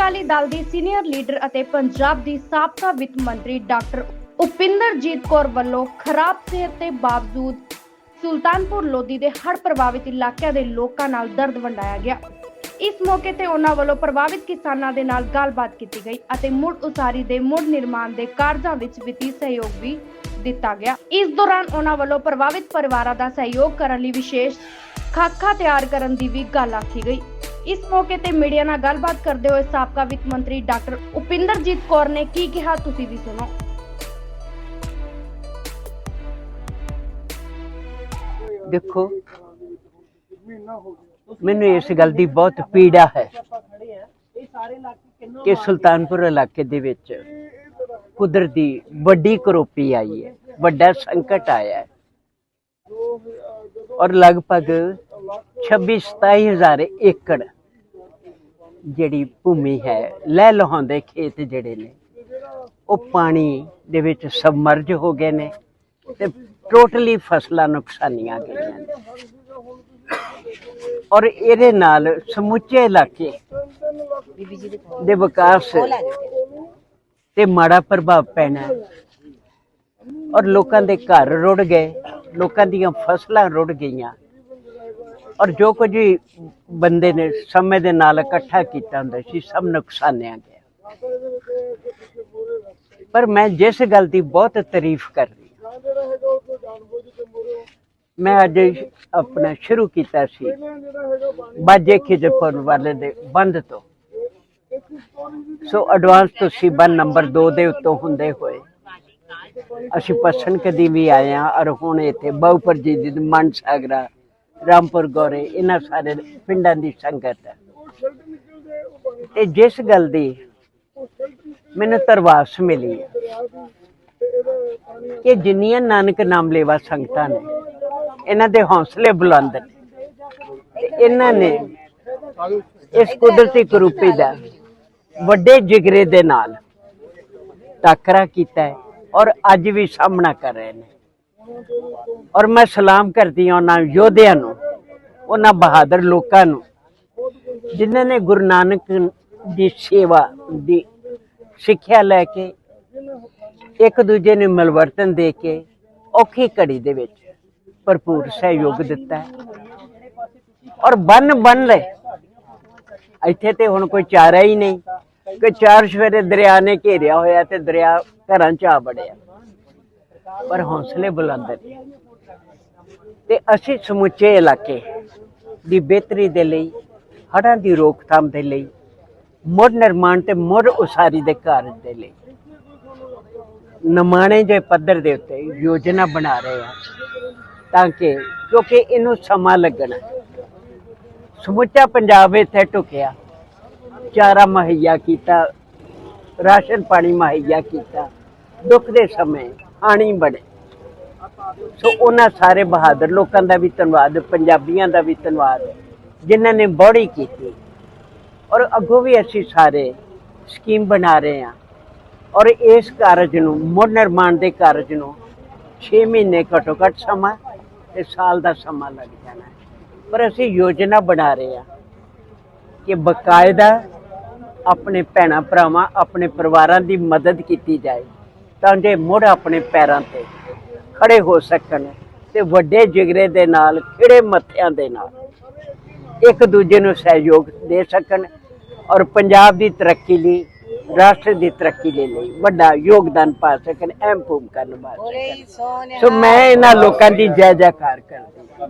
ਅਕਾਲੀ ਦਲ ਦੀ senior leader ਅਤੇ ਪੰਜਾਬ ਦੀ ਸਾਬਕਾ ਵਿੱਤ ਮੰਤਰੀ ਡਾਕਟਰ ਉਪਿੰਦਰਜੀਤ ਕੌਰ ਵੱਲੋਂ ਖਰਾਬ ਸਿਹਤ ਦੇ ਬਾਵਜੂਦ ਸੁਲਤਾਨਪੁਰ ਲੋਧੀ ਦੇ ਹੜ੍ਹ ਪ੍ਰਭਾਵਿਤ ਇਲਾਕਿਆਂ ਦੇ ਲੋਕਾਂ ਨਾਲ ਦਰਦ ਵੰਡਾਇਆ ਗਿਆ। ਇਸ ਮੌਕੇ ਤੇ ਉਹਨਾਂ ਵੱਲੋਂ ਪ੍ਰਭਾਵਿਤ ਕਿਸਾਨਾਂ ਦੇ ਨਾਲ ਗੱਲਬਾਤ ਕੀਤੀ ਗਈ ਅਤੇ ਮੁੜ ਉਸਾਰੀ ਦੇ ਮੁੜ ਨਿਰਮਾਣ ਦੇ ਕਾਰਜਾਂ ਵਿੱਚ ਵਿੱਤੀ ਸਹਿਯੋਗ ਵੀ ਦਿੱਤਾ ਗਿਆ। ਇਸ ਦੌਰਾਨ ਉਹਨਾਂ ਵੱਲੋਂ ਪ੍ਰਭਾਵਿਤ ਪਰਿਵਾਰਾਂ ਦਾ ਸਹਿਯੋਗ ਕਰਨ ਲਈ ਵਿਸ਼ੇਸ਼ ਖਾਕਾ ਤਿਆਰ ਕਰਨ ਦੀ ਵੀ ਗੱਲ ਆਖੀ ਗਈ। ਇਸ ਮੌਕੇ ਤੇ ਮੀਡੀਆ ਨਾਲ ਗੱਲਬਾਤ ਕਰਦੇ ਹੋਏ ਸਾਬਕਾ ਵਿੱਤ ਮੰਤਰੀ ਡਾਕਟਰ ਉਪਿੰਦਰਜੀਤ ਕੌਰ ਨੇ ਕੀ ਕਿਹਾ, ਤੁਸੀਂ ਵੀ ਸੁਣੋ। ਦੇਖੋ, ਮੈਨੂੰ ਇਸ ਗੱਲ ਦੀ ਬਹੁਤ ਪੀੜਾ ਹੈ ਕਿ ਸੁਲਤਾਨਪੁਰ ਇਲਾਕੇ ਦੇ ਵਿੱਚ ਕੁਦਰਤੀ ਵੱਡੀ ਕਰੋਪੀ ਆਈ ਹੈ, ਵੱਡਾ ਸੰਕਟ ਆਇਆ ਹੈ। ਔਰ ਲਗਭਗ 26 27000 ਏਕੜ ਜਿਹੜੀ ਭੂਮੀ ਹੈ, ਲੈ ਲਹਾਉਂਦੇ ਖੇਤ ਜਿਹੜੇ ਨੇ, ਉਹ ਪਾਣੀ ਦੇ ਵਿੱਚ ਸਬਮਰਜ ਹੋ ਗਏ ਨੇ ਤੇ ਟੋਟਲੀ ਫਸਲਾਂ ਨੁਕਸਾਨੀਆਂ ਗਈਆਂ ਨੇ। ਔਰ ਇਹਦੇ ਨਾਲ ਸਮੁੱਚੇ ਇਲਾਕੇ ਦੇ ਵਿਕਾਸ ਤੇ ਮਾੜਾ ਪ੍ਰਭਾਵ ਪੈਣਾ ਔਰ ਲੋਕਾਂ ਦੇ ਘਰ ਰੁੜ ਗਏ, ਲੋਕਾਂ ਦੀਆਂ ਫਸਲਾਂ ਰੁੜ ਗਈਆਂ। ਔਰ ਜੋ ਕੁਝ ਵੀ ਬੰਦੇ ਨੇ ਸਮੇਂ ਦੇ ਨਾਲ ਇਕੱਠਾ ਕੀਤਾ ਹੁੰਦਾ ਸੀ, ਸਭ ਨੁਕਸਾਨਿਆ ਗਿਆ ਪਰ ਮੈਂ ਜਿਸ ਗੱਲ ਦੀ ਬਹੁਤ ਤਾਰੀਫ ਕਰ ਰਹੀ ਹਾਂ। ਮੈਂ ਅੱਜ ਆਪਣਾ ਸ਼ੁਰੂ ਕੀਤਾ ਸੀ ਬਾਜੇ ਖਿਜਪੁਰ ਵਾਲੇ ਦੇ ਬੰਦ ਤੋਂ। ਸੋ ਐਡਵਾਂਸ ਤੁਸੀਂ ਬੰਦ ਨੰਬਰ 2 ਦੇ ਉੱਤੋਂ ਹੁੰਦੇ ਹੋਏ ਅਸੀਂ ਪਸਣ ਕਦੀ ਵੀ ਆਏ ਹਾਂ ਔਰ ਹੁਣ ਇੱਥੇ ਬਹੁਪਰ ਜੀ ਦੀ ਮਨ ਸਾਗਰਾ ਰਾਮਪੁਰ ਗੋਰੇ, ਇਹਨਾਂ ਸਾਰੇ ਪਿੰਡਾਂ ਦੀ ਸੰਗਤ ਹੈ। ਤੇ ਜਿਸ ਗੱਲ ਦੀ ਮੈਨੂੰ ਤਰਵਾਸ ਮਿਲੀ ਹੈ ਕਿ ਜਿੰਨੀਆਂ ਨਾਨਕ ਨਾਮ ਲੈਵਾ ਸੰਗਤਾਂ ਨੇ, ਇਹਨਾਂ ਦੇ ਹੌਸਲੇ ਬੁਲੰਦ ਨੇ। ਤੇ ਇਹਨਾਂ ਨੇ ਇਸ ਕੁਦਰਤੀ ਕਰੂਪੀ ਦਾ ਵੱਡੇ ਜਿਗਰੇ ਦੇ ਨਾਲ ਟਾਕਰਾ ਕੀਤਾ ਹੈ ਔਰ ਅੱਜ ਵੀ ਸਾਹਮਣਾ ਕਰ ਰਹੇ ਨੇ। ਔਰ ਮੈਂ ਸਲਾਮ ਕਰਦੀ ਹਾਂ ਉਹਨਾਂ ਯੋਧਿਆਂ ਨੂੰ, ਉਹਨਾਂ ਬਹਾਦਰ ਲੋਕਾਂ ਨੂੰ, ਜਿਨ੍ਹਾਂ ਨੇ ਗੁਰੂ ਨਾਨਕ ਦੀ ਸੇਵਾ ਦੀ ਸਿੱਖਿਆ ਲੈ ਕੇ ਇੱਕ ਦੂਜੇ ਨੂੰ ਮਿਲਵਰਤਨ ਦੇ ਕੇ ਔਖੀ ਘੜੀ ਦੇ ਵਿੱਚ ਭਰਪੂਰ ਸਹਿਯੋਗ ਦਿੱਤਾ ਔਰ ਬੰਨ ਬਣ ਰਹੇ। ਇੱਥੇ ਤੇ ਹੁਣ ਕੋਈ ਚਾਰਾ ਹੀ ਨਹੀਂ। ਕਿ ਚਾਰ ਸਵੇਰੇ ਦਰਿਆ ਨੇ ਘੇਰਿਆ ਹੋਇਆ ਤੇ ਦਰਿਆ ਘਰਾਂ ਚ ਆ ਬੜਿਆ ਪਰ ਹੌਸਲੇ ਬੁਲੰਦ ਨੇ। ਤੇ ਅਸੀਂ ਸਮੁੱਚੇ ਇਲਾਕੇ ਦੀ ਬਿਹਤਰੀ ਦੇ ਲਈ, ਹੜ੍ਹਾਂ ਦੀ ਰੋਕਥਾਮ ਦੇ ਲਈ, ਮੁੜ ਨਿਰਮਾਣ ਤੇ ਮੁੜ ਉਸਾਰੀ ਦੇ ਕਾਰਜ ਦੇ ਲਈ, ਨਮਾਣੇ ਦੇ ਪੱਧਰ ਦੇ ਉੱਤੇ ਯੋਜਨਾ ਬਣਾ ਰਹੇ ਆ ਤਾਂ ਕਿ ਕਿਉਂਕਿ ਇਹਨੂੰ ਸਮਾਂ ਲੱਗਣਾ ਸਮੁੱਚਾ ਪੰਜਾਬ ਇੱਥੇ ਟੁਕਿਆ ਚਾਰਾ ਮੁਹੱਈਆ ਕੀਤਾ, ਰਾਸ਼ਨ ਪਾਣੀ ਮੁਹੱਈਆ ਕੀਤਾ, ਦੁੱਖ ਦੇ ਸਮੇਂ ਆਣੀ ਬੜੇ ਸੋ ਉਹਨਾਂ ਸਾਰੇ ਬਹਾਦਰ ਲੋਕਾਂ ਦਾ ਵੀ ਧੰਨਵਾਦ, ਪੰਜਾਬੀਆਂ ਦਾ ਵੀ ਧੰਨਵਾਦ, ਜਿਨ੍ਹਾਂ ਨੇ ਬੋੜੀ ਕੀਤੀ। ਔਰ ਅੱਗੋਂ ਵੀ ਅਸੀਂ ਸਾਰੇ ਸਕੀਮ ਬਣਾ ਰਹੇ ਹਾਂ। ਔਰ ਇਸ ਕਾਰਜ ਨੂੰ, ਮੁੜ ਨਿਰਮਾਣ ਦੇ ਕਾਰਜ ਨੂੰ 6 ਮਹੀਨੇ ਘੱਟੋ ਘੱਟ ਸਮਾਂ ਤੇ ਸਾਲ ਦਾ ਸਮਾਂ ਲੱਗ ਜਾਣਾ ਹੈ। ਪਰ ਅਸੀਂ ਯੋਜਨਾ ਬਣਾ ਰਹੇ ਹਾਂ ਕਿ ਬਕਾਇਦਾ ਆਪਣੇ ਭੈਣਾਂ ਭਰਾਵਾਂ, ਆਪਣੇ ਪਰਿਵਾਰਾਂ ਦੀ ਮਦਦ ਕੀਤੀ ਜਾਏ। ਤਾਂ ਜੇ ਮੁੜ ਆਪਣੇ ਪੈਰਾਂ ਤੇ ਖੜੇ ਹੋ ਸਕਣ ਤੇ ਵੱਡੇ ਜਿਗਰੇ ਦੇ ਨਾਲ ਖਿੜੇ ਮੱਥਿਆਂ ਦੇ ਨਾਲ ਇੱਕ ਦੂਜੇ ਨੂੰ ਸਹਿਯੋਗ ਦੇ ਸਕਣ ਔਰ ਪੰਜਾਬ ਦੀ ਤਰੱਕੀ ਲਈ ਰਾਸ਼ਟਰ ਦੀ ਤਰੱਕੀ ਦੇ ਲਈ ਵੱਡਾ ਯੋਗਦਾਨ ਪਾ ਸਕਣ ਅਹਿਮ ਭੂਮਿਕਾ ਨਿਭਾ ਸਕਣ। ਸੋ ਮੈਂ ਇਹਨਾਂ ਲੋਕਾਂ ਦੀ ਜੈ ਜੈਕਾਰ ਕਰਦੀ